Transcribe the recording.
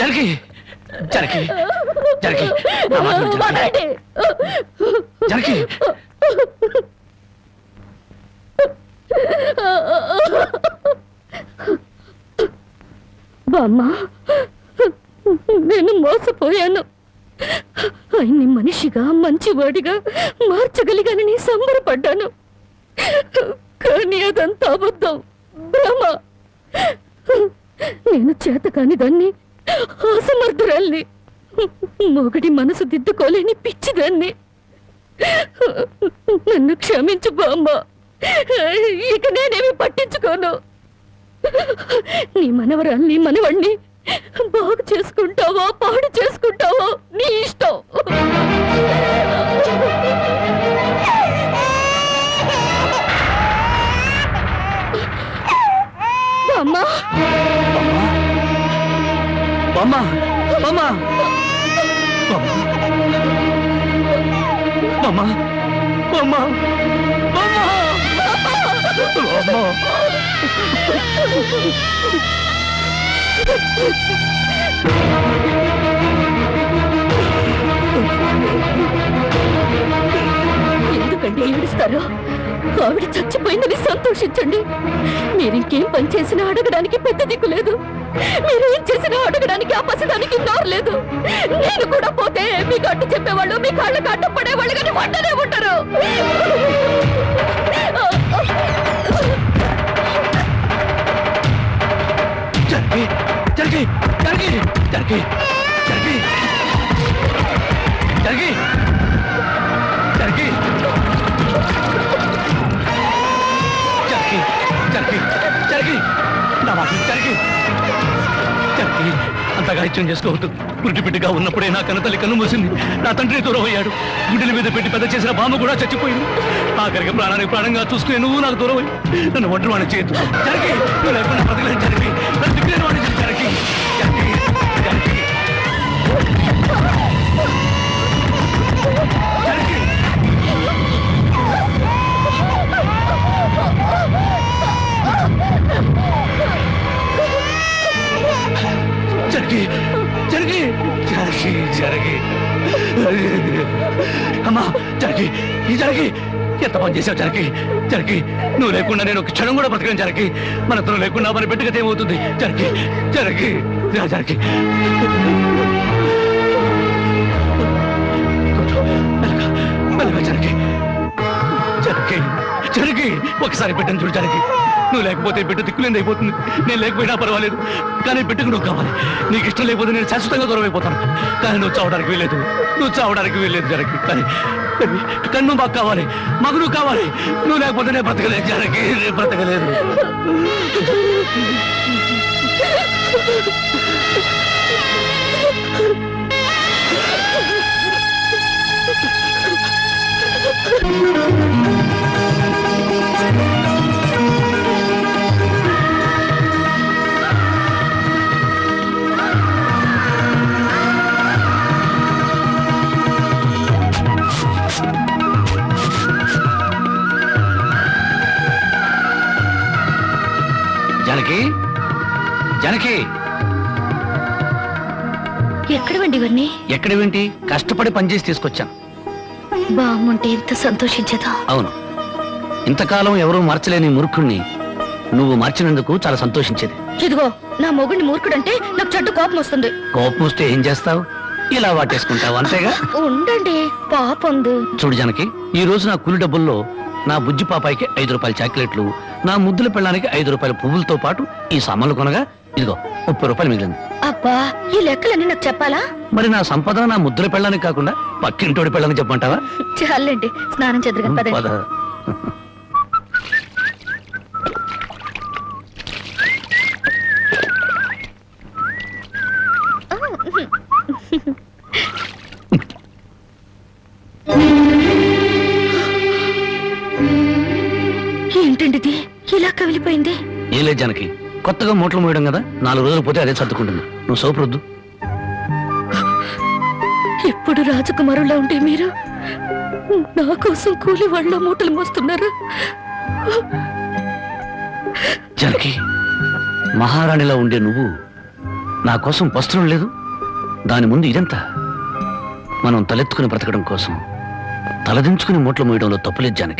జనకి జనకి జనకి జనకి. వదలండి. జనకి బామ్మ నేను మోసపోయాను. ఆయన్ని మనిషిగా మంచివాడిగా మార్చగలిగానని సంబరపడ్డాను. కానీ అదంతా అబద్ధం. భ్రమ నేను చేతకాని దాన్ని అసమర్థురాల్ని మొగడి మనసు దిద్దుకోలేని పిచ్చిదాన్ని. నన్ను క్షమించు బామ్మ. ఇక నేనేమి పట్టించుకోను. నీ మనవరాల్ని మనవణ్ణి బాగు చేసుకుంటావో పాడు చేసుకుంటావో? నీ ఇష్టం. బామ్మ బామ్మ బామ్మ బామ్మ బామ్మ బామ్మ ఎందుకండి ఏడుస్తారు? ఆవిడ చచ్చిపోయిందని సంతోషించండి. మీరింకేం పని చేసినా అడగడానికి పెద్ద దిక్కు లేదు. మీరేం చేసినా అడగడానికి ఆ పసిదానికి లేదు. నేను కూడా పోతే మీకు అడ్డు చెప్పేవాళ్ళు మీ కాళ్ళకు అడ్డు పడేవాళ్ళు కానీ వంటనే ఉంటారు జరిగి జరిగి జరిగి జరిగి జరిగి జరిగి నా మాట విను, చేసుకోవద్దు. పురిటి ఉన్నప్పుడే నా కన్నతల్లి కన్ను మూసింది. నా తండ్రి దూరం అయ్యాడు గుండెల మీద పెట్టి పెద్ద చేసిన బామ్మ కూడా చచ్చిపోయింది. ఆఖరికి ప్రాణానికి ప్రాణంగా చూసుకునే నువ్వు నాకు దూరం అయ్యి నన్ను ఒంటరి వాడిని చేయొద్దు. జరిగి నువ్వు లేకుండా బ్రతకలేను జరిగి నన్ను వాడిని జరిగి జరిగి అమ్మా జరిగి ఈ జరిగి ఎంత పని చేసావు జరిగి జరిగి నువ్వు లేకుండా నేను ఒక క్షణం కూడా బ్రతకను జరిగి మనతో లేకుండా మన బిడ్డగా ఏమవుతుంది? జరిగి జరిగి జరిగి జరిగి జరిగి జరిగి ఒకసారి బిడ్డను చూడు జరిగి నువ్వు లేకపోతే బిడ్డ దిక్కులేని అయిపోతుంది. నేను లేకపోయినా పర్వాలేదు. కానీ బిడ్డకు నువ్వు కావాలి. నీకు ఇష్టం లేకపోతే నేను శాశ్వతంగా దూరం అయిపోతాను. కానీ నువ్వు చావడానికి వీలేదు నువ్వు చావడానికి వీలేదు జరగి కానీ కానీ నువ్వు మాకు కావాలి. మాకు నువ్వు కావాలి. నువ్వు లేకపోతే నేను బ్రతకలేదు జరగి నేను బ్రతకలేదు. జనకి? జనకి! ఎక్కడవండి ఇవన్నీ? ఎక్కడ ఏంటి కష్టపడి పనిచేసి తీసుకొచ్చాను బామ్ముంటే ఎంత సంతోషించదా? అవును. ఇంతకాలం ఎవరూ మార్చలేని మూర్ఖుణ్ణి నువ్వు మార్చినందుకు చాలా సంతోషించేది. ఇదిగో నా మొగుడిని మూర్ఖుడంటే నాకు చెడ్డ కోపం వస్తుంది. కోపం వస్తే ఏం చేస్తావు? ఇలా వాటేసుకుంటావు అంతేగా? ఉండండి పాపందు చూడు జనకి ఈ రోజు నా కూలి డబ్బుల్లో నా బుజ్జి పాపాయికి ఐదు రూపాయల చాక్లెట్లు నా ముద్దుల పెళ్ళానికి ఐదు రూపాయల పువ్వులతో పాటు ఈ సామాన్లు కొనగా ఇదిగో ముప్పై రూపాయలు మిగిలింది. అబ్బా ఈ లెక్కలన్నీ నాకు చెప్పాలా? మరి నా సంపద నా ముద్దుల పెళ్ళానికి కాకుండా పక్కింటోడి పెళ్ళానికి చెప్పమంటావా? చాలండి స్నానం చెద్దరు పదండి. ఏంటండి ఇలా కవిలిపోయింది? ఏం లేదు జనకి. కొత్తగా మూటలు మోయడం కదా నాలుగు రోజులు పోతే అదే సర్దుకుంటుంది. నువ్వు సోపు రుద్దు ఇప్పుడు రాజకుమారులా ఉంటే మీరు? నా కోసం కూలి వాళ్ళ మూటలు మోస్తున్నారు. జనకి మహారాణిలా ఉండే నువ్వు నా కోసం వస్త్రం లేదు. దాని ముందు ఇదంతా. మనం తలెత్తుకుని బ్రతకడం కోసం తలదించుకుని మూటలు మోయడంలో తప్పులేదు జానకి.